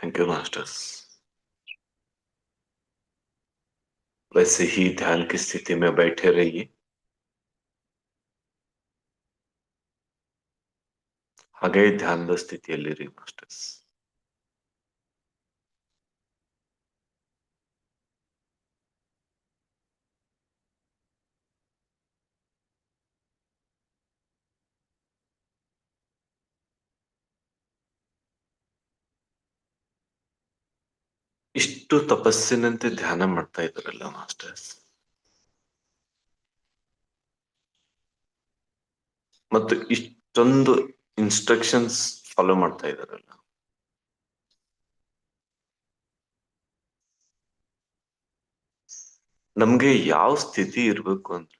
Thank you masters वैसे ही ध्यान की स्थिति में बैठे रहिए ಹಾಗೆ ಧ್ಯಾನದ ಸ್ಥಿತಿಯಲ್ಲಿರಿ ಮಾಸ್ಟರ್ಸ್ ಇಷ್ಟು ತಪಸ್ಸಿನಂತೆ ಧ್ಯಾನ ಮಾಡ್ತಾ ಇದ್ದಾರಲ್ಲ ಮಾಸ್ಟರ್ಸ್ ಮತ್ತು ಇಷ್ಟೊಂದು ಇನ್ಸ್ಟ್ರಕ್ಷನ್ಸ್ ಫಾಲೋ ಮಾಡ್ತಾ ಇದ್ದಾರಲ್ಲ. ನಮ್ಗೆ ಯಾವ ಸ್ಥಿತಿ ಇರಬೇಕು ಅಂದ್ರೆ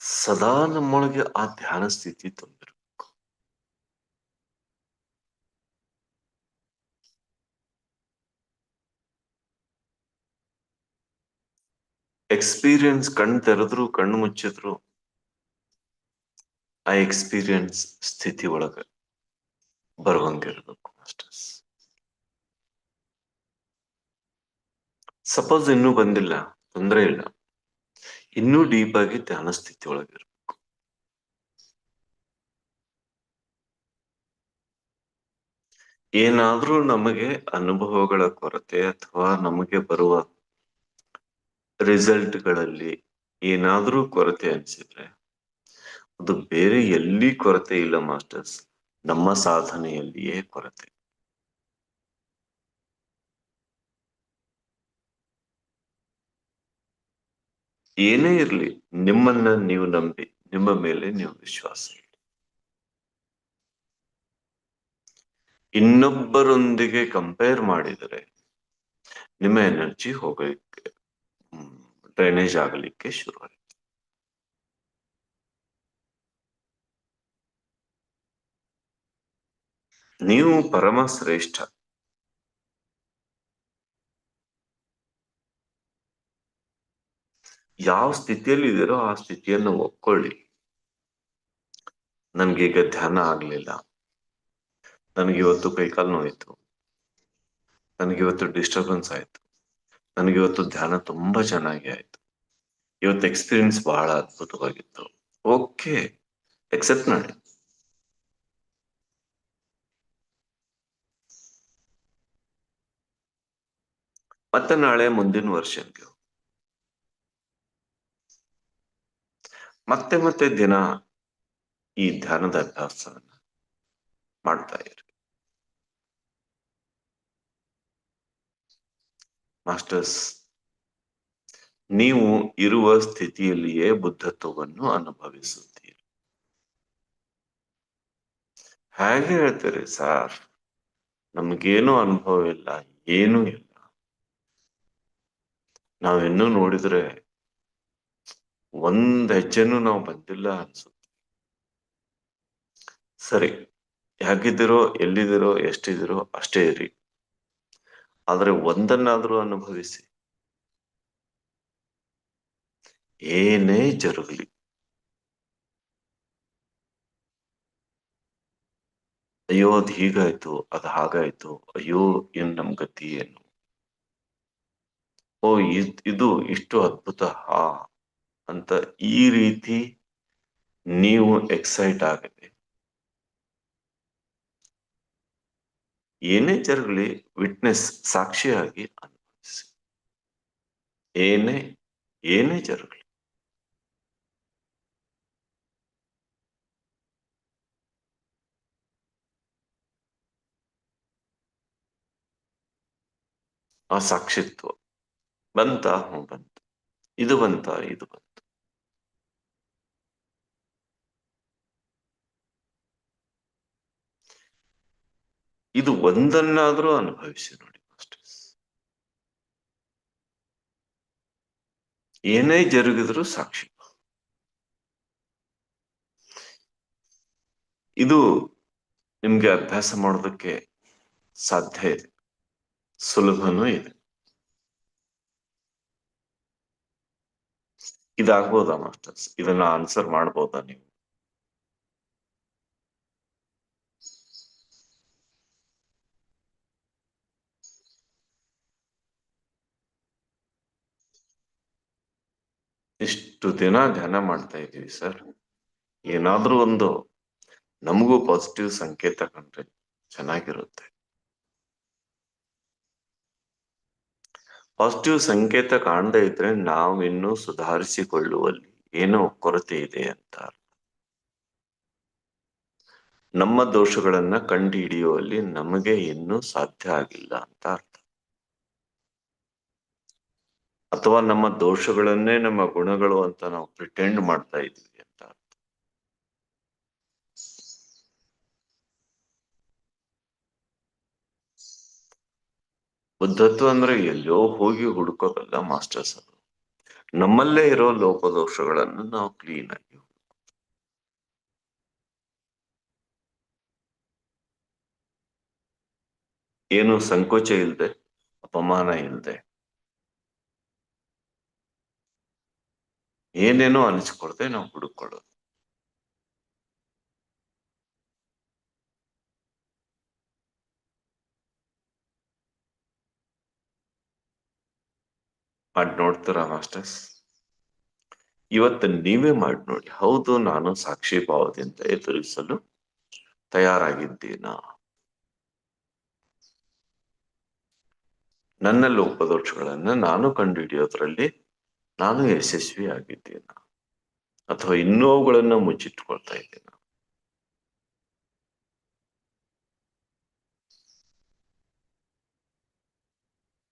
ಸದಾ ನಮ್ಮೊಳಗೆ ಆ ಧ್ಯಾನ ಸ್ಥಿತಿ ತುಂಬಿರ್ಬೇಕು ಎಕ್ಸ್ಪೀರಿಯನ್ಸ್ ಕಣ್ ತೆರೆದ್ರು, ಕಣ್ಣು ಮುಚ್ಚಿದ್ರು, ಆ ಎಕ್ಸ್ಪೀರಿಯನ್ಸ್ ಸ್ಥಿತಿ ಒಳಗ ಬರುವಂಗಿರ್ಬೇಕು ಮಾಸ್ಟರ್ಸ್ ಸಪೋಸ್ ಇನ್ನೂ ಬಂದಿಲ್ಲ, ತೊಂದರೆ ಇಲ್ಲ. ಇನ್ನೂ ಡೀಪ್ ಆಗಿ ಧ್ಯಾನ ಸ್ಥಿತಿ ಒಳಗಿರ್ಬೇಕು ಏನಾದ್ರೂ ನಮಗೆ ಅನುಭವಗಳ ಕೊರತೆ ಅಥವಾ ನಮಗೆ ಬರುವ ರಿಸಲ್ಟ್ಗಳಲ್ಲಿ ಏನಾದ್ರೂ ಕೊರತೆ ಅನ್ಸಿದ್ರೆ, ಅದು ಬೇರೆ ಎಲ್ಲಿ ಕೊರತೆ ಇಲ್ಲ ಮಾಸ್ಟರ್ಸ್. ನಮ್ಮ ಸಾಧನೆಯಲ್ಲಿಯೇ ಕೊರತೆ. ಏನೇ ಇರಲಿ, ನಿಮ್ಮನ್ನ ನೀವು ನಂಬಿ, ನಿಮ್ಮ ಮೇಲೆ ನೀವು ವಿಶ್ವಾಸ ಇಡಿ. ಇನ್ನೊಬ್ಬರೊಂದಿಗೆ ಕಂಪೇರ್ ಮಾಡಿದರೆ, ನಿಮ್ಮ ಎನರ್ಜಿ ಹೋಗಲಿಕ್ಕೆ ಡ್ರೈನೇಜ್ ಆಗಲಿಕ್ಕೆ ಶುರು ಆಯ್ತು. ನೀವು ಪರಮ ಶ್ರೇಷ್ಠ ಯಾವ ಸ್ಥಿತಿಯಲ್ಲಿ ಇದೀರೋ ಆ ಸ್ಥಿತಿಯನ್ನು ಒಪ್ಕೊಳ್ಳಿ. ನನ್ಗೀಗ ಧ್ಯಾನ ಆಗ್ಲಿಲ್ಲ. ನನಗಿವತ್ತು ಕೈಕಾಲು ನೋಯಿತು. ನನಗಿವತ್ತು ಡಿಸ್ಟರ್ಬೆನ್ಸ್ ಆಯ್ತು. ನನಗಿವತ್ತು ಧ್ಯಾನ ತುಂಬಾ ಚೆನ್ನಾಗಿ ಆಯ್ತು. ಇವತ್ತು ಎಕ್ಸ್ಪೀರಿಯನ್ಸ್ ಬಹಳ ಅದ್ಭುತವಾಗಿತ್ತು. ಓಕೆ ಎಕ್ಸೆಪ್ಟ್ ಮಾಡಿ. ಮತ್ತೆ ನಾಳೆ ಮುಂದಿನ ವರ್ಷನ್ಗೆ ಮತ್ತೆ ಮತ್ತೆ ದಿನ ಈ ಧ್ಯಾನದ ಅಭ್ಯಾಸವನ್ನ ಮಾಡ್ತಾ ಇರಿ. ಮಾಸ್ಟರ್ಸ್ ನೀವು ಇರುವ ಸ್ಥಿತಿಯಲ್ಲಿಯೇ ಬುದ್ಧತ್ವವನ್ನು ಅನುಭವಿಸುತ್ತೀರಿ. ಹೇಗೆ ಹೇಳ್ತೀರಿ, ಸಾರ್, ನಮ್ಗೇನು ಅನುಭವ ಇಲ್ಲ ಏನೂ ಇಲ್ಲ. ನಾವಿನ್ನೂ ನೋಡಿದ್ರೆ ಒಂದ್ ಹೆಜ್ಜೆನೂ ನಾವು ಬಂದಿಲ್ಲ ಅನ್ಸುತ್ತೆ. ಸರಿ, ಹೇಗಿದ್ದೀರೋ, ಎಲ್ಲಿದ್ದೀರೋ, ಎಷ್ಟಿದ್ದೀರೋ ಅಷ್ಟೇ ಇರಿ. ಆದ್ರೆ ಒಂದನ್ನಾದ್ರೂ ಅನುಭವಿಸಿ. ಏನೇ ಜರುಗಲಿ. ಅಯ್ಯೋ, ಅದು ಹೀಗಾಯ್ತು, ಅದು ಹಾಗಾಯ್ತು, ಅಯ್ಯೋ, ಏನ್ ನಮ್ ಗತಿ ಏನು? ಓ ಇದು ಇಷ್ಟು ಅದ್ಭುತ, ಹಾ, ಅಂತ ಈ ರೀತಿ ನೀವು ಎಕ್ಸೈಟ್ ಆಗದೆ. ಏನೇ ಜರುಗಲಿ, ವಿಟ್ನೆಸ್ ಸಾಕ್ಷಿಯಾಗಿ ಅನುಭವಿಸಿ. ಏನೇ ಏನೇ ಜರುಗಲಿ. ಆ ಸಾಕ್ಷಿತ್ವ. ಬಂತ? ಹ್ಞೂ, ಬಂತ. ಇದು ಬಂತ? ಇದು ಬಂತು. ಇದು ಒಂದನ್ನಾದ್ರೂ ಅನುಭವಿಸಿ ನೋಡಿ ಏನೇ ಜರುಗಿದ್ರು ಸಾಕ್ಷಿ. ಇದು ನಿಮ್ಗೆ ಅಭ್ಯಾಸ ಮಾಡೋದಕ್ಕೆ ಸಾಧ್ಯ ಇದೆ. ಸುಲಭನೂ ಇದೆ. ಇದಾಗ್ಬೋದ ಮಾಸ್ಟರ್ಸ್? ಇದನ್ನ ಆನ್ಸರ್ ಮಾಡ್ಬೋದ ನೀವು? ಇಷ್ಟು ದಿನ ಧ್ಯಾನ ಮಾಡ್ತಾ ಇದ್ದೀವಿ ಸರ್. ಏನಾದ್ರೂ ಒಂದು ನಮಗೂ ಪಾಸಿಟಿವ್ ಸಂಕೇತ ಕಂಡ್ರೆ ಚೆನ್ನಾಗಿರುತ್ತೆ. ಪಾಸಿಟಿವ್ ಸಂಕೇತ ಕಾಣದೇ ಇದ್ರೆ ನಾವು ಇನ್ನೂ ಸುಧಾರಿಸಿಕೊಳ್ಳುವಲ್ಲಿ ಏನೋ ಕೊರತೆ ಇದೆ ಅಂತ ನಮ್ಮ ದೋಷಗಳನ್ನ ಕಂಡು ಹಿಡಿಯುವಲ್ಲಿ ನಮಗೆ ಇನ್ನೂ ಸಾಧ್ಯ ಆಗಿಲ್ಲ ಅಂತ ಅರ್ಥ. ಅಥವಾ ನಮ್ಮ ದೋಷಗಳನ್ನೇ ನಮ್ಮ ಗುಣಗಳು ಅಂತ ನಾವು ಪ್ರಿಟೆಂಡ್ ಮಾಡ್ತಾ ಇದ್ದೀವಿ ಅಂತ ಅರ್ಥ ಬುದ್ಧತ್ವ ಅಂದ್ರೆ ಎಲ್ಲೋ ಹೋಗಿ ಹುಡುಕೋದಲ್ಲ ಮಾಸ್ಟರ್ಸ್ ಅದು. ನಮ್ಮಲ್ಲೇ ಇರೋ ಲೋಪದೋಷಗಳನ್ನು ನಾವು ಕ್ಲೀನ್ ಆಗಿ ಏನು ಸಂಕೋಚ ಇಲ್ಲದೆ ಅಪಮಾನ ಇಲ್ಲದೆ ಏನೇನೋ ಅನಿಸ್ಕೊಳ್ದೆ ನಾವು ಹುಡುಕೊಳ್ಳೋದು ಮಾಡಿ ನೋಡ್ತೀರಾ ಮಾಸ್ಟರ್ಸ್ ಇವತ್ತು ನೀವೇ ಮಾಡಿ ನೋಡಿ. ಹೌದು, ನಾನು ಸಾಕ್ಷಿ ಭಾವದಿಂದ ಎದುರಿಸಲು ತಯಾರಾಗಿದ್ದೀನಾ? ನನ್ನ ಲೋಪದೋಷಗಳನ್ನ ನಾನು ಕಂಡುಹಿಡಿಯೋದ್ರಲ್ಲಿ ನಾನು ಯಶಸ್ವಿ ಆಗಿದ್ದೀನ ಅಥವಾ ಇನ್ನೂ ಅವುಗಳನ್ನ ಮುಚ್ಚಿಟ್ಕೊಳ್ತಾ ಇದ್ದೀನ?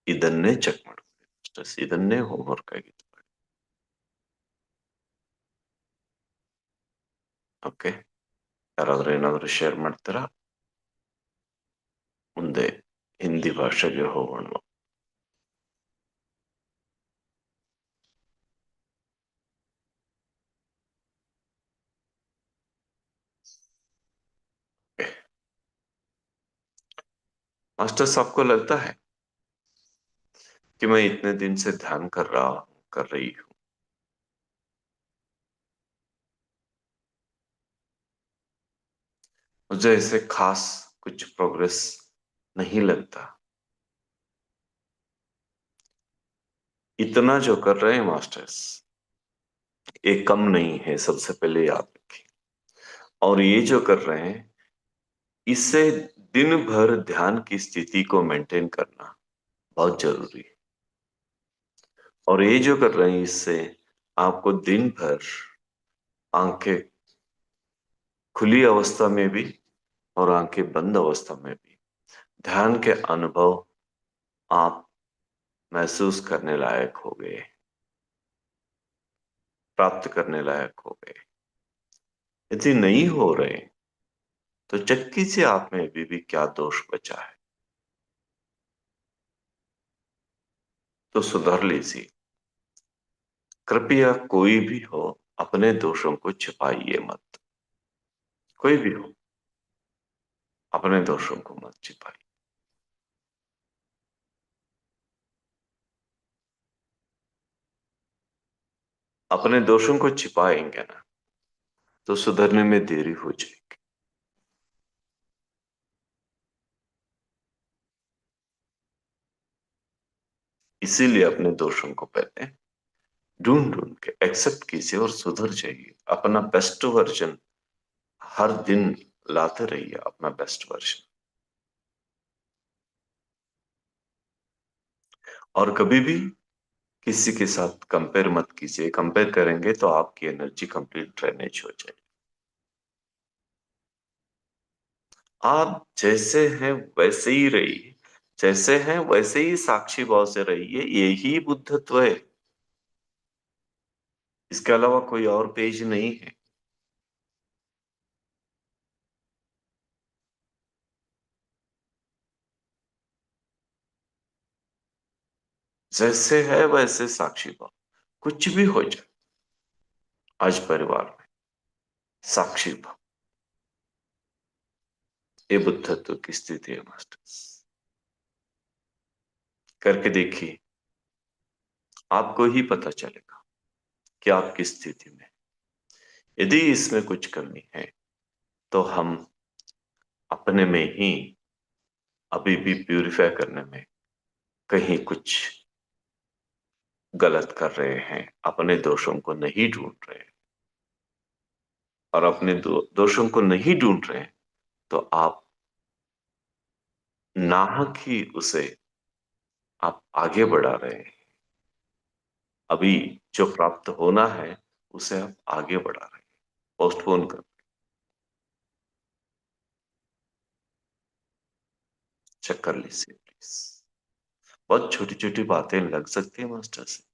ಇದನ್ನೇ ಚೆಕ್ ಮಾಡ್ಕೊಳ್ಳಿ ಇದನ್ನೇ ಹೋಮ್ವರ್ಕ್ ಆಗಿತ್ತು ಓಕೆ ಯಾರಾದ್ರೂ ಏನಾದ್ರು ಶೇರ್ ಮಾಡ್ತೀರಾ ಮುಂದೆ ಹಿಂದಿ ಭಾಷೆಗೆ ಹೋಗೋಣ मास्टर्स आपको लगता है कि मैं इतने दिन से ध्यान कर रहा, कर रही हूँ। मुझे ऐसे खास कुछ प्रोग्रेस नहीं लगता। इतना जो कर रहे हैं मास्टर्स ये कम नहीं है, सबसे पहले याद रखें। और ये जो कर रहे हैं इससे दिन भर ध्यान की स्थिति को मेंटेन करना बहुत ज़रूरी है। और ये जो कर रहे हैं इससे आपको दिन भर आँखें खुली अवस्था में भी और आँखें बंद अवस्था में भी ध्यान के अनुभव आप महसूस करने लायक हो गए, प्राप्त करने लायक हो गए। यदि नहीं हो रहे तो चक्की से आप में अभी भी क्या दोष बचा है? तो सुधर लीजिए। कृपया कोई भी हो, अपने दोषों को छिपाइए मत। कोई भी हो, अपने दोषों को मत छिपाइए। अपने दोषों को छिपाएँगे ना तो सुधरने में देरी हो जाएगी। इसीलिए अपने दोषों को पहले ढूंढ ढूंढ के एक्सेप्ट कीजिए और सुधर जाइए। अपना बेस्ट वर्जन हर दिन लाते रहिए अपना बेस्ट वर्जन और कभी भी किसी के साथ कंपेयर मत कीजिए। कंपेयर करेंगे तो आपकी एनर्जी कंप्लीट ड्रेनेज हो जाएगी। आप जैसे हैं वैसे ही रहिए। जैसे हैं वैसे ही साक्षी भाव से रहिए। यही बुद्धत्व है। इसके अलावा कोई और पेज नहीं है। जैसे है वैसे साक्षी भाव कुछ भी हो जाए, आज परिवार में साक्षी भाव ये बुद्धत्व की स्थिति है मास्टर्स करके देखिए, आपको ही पता चलेगा। कि आप किस स्थिति में, यदि इसमें कुछ कमी है तो हम अपने में ही अभी भी प्यूरिफाई करने में कहीं कुछ गलत कर रहे हैं, अपने दोषों को नहीं ढूंढ रहे और अपने दोषों को नहीं ढूंढ रहे तो आप नाहक ही उसे आप आगे बढ़ा रहे हैं। अभी जो प्राप्त होना है, उसे आप आगे बढ़ा रहे हैं। पोस्टपोन कर। चेक कर लीजिए प्लीज़ बहुत छोटी छोटी बातें लग सकती है मास्टर से।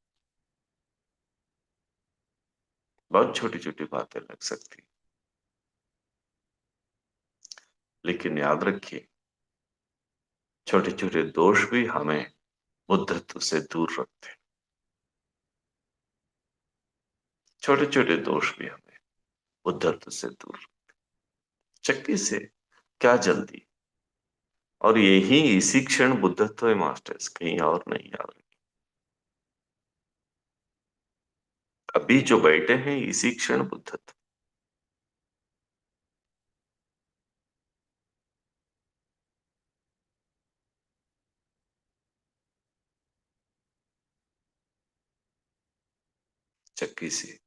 बहुत छोटी छोटी बातें लग सकती लेकिन याद रखिए छोटे छोटे दोष भी हमें बुद्धत्व से दूर रखते हैं। छोटे छोटे दोष भी हमें बुद्धत्व से दूर चक्की से क्या जल्दी? और यही इसी क्षण बुद्धत्व मास्टर्स कहीं और नहीं आ रही। अभी जो बैठे हैं, इसी क्षण बुद्धत्व। चक्की से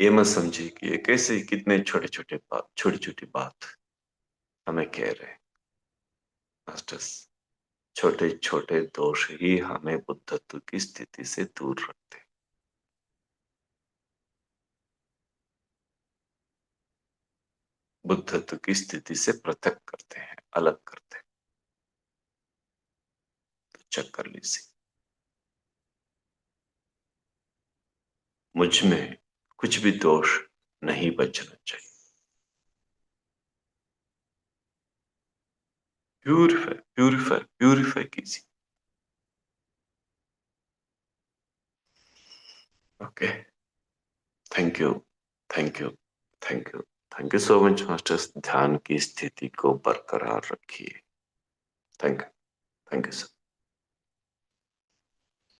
ये मत समझिए कि ये कैसे कितने छोटे छोटे बात छोटी छोटी बात हमें कह रहे मास्टर्स छोटे छोटे दोष ही हमें बुद्धत्व की स्थिति से दूर रखते बुद्धत्व की स्थिति से पृथक करते हैं, अलग करते हैं। तो चेक कर लीजिए। मुझमें कुछ भी दोष नहीं बचना चाहिए। प्यूरिफाई प्यूरिफाई प्यूरिफाई कीजिए okay thank you thank you thank you thank you so much masters ध्यान की स्थिति को बरकरार रखिए। Thank you thank you sir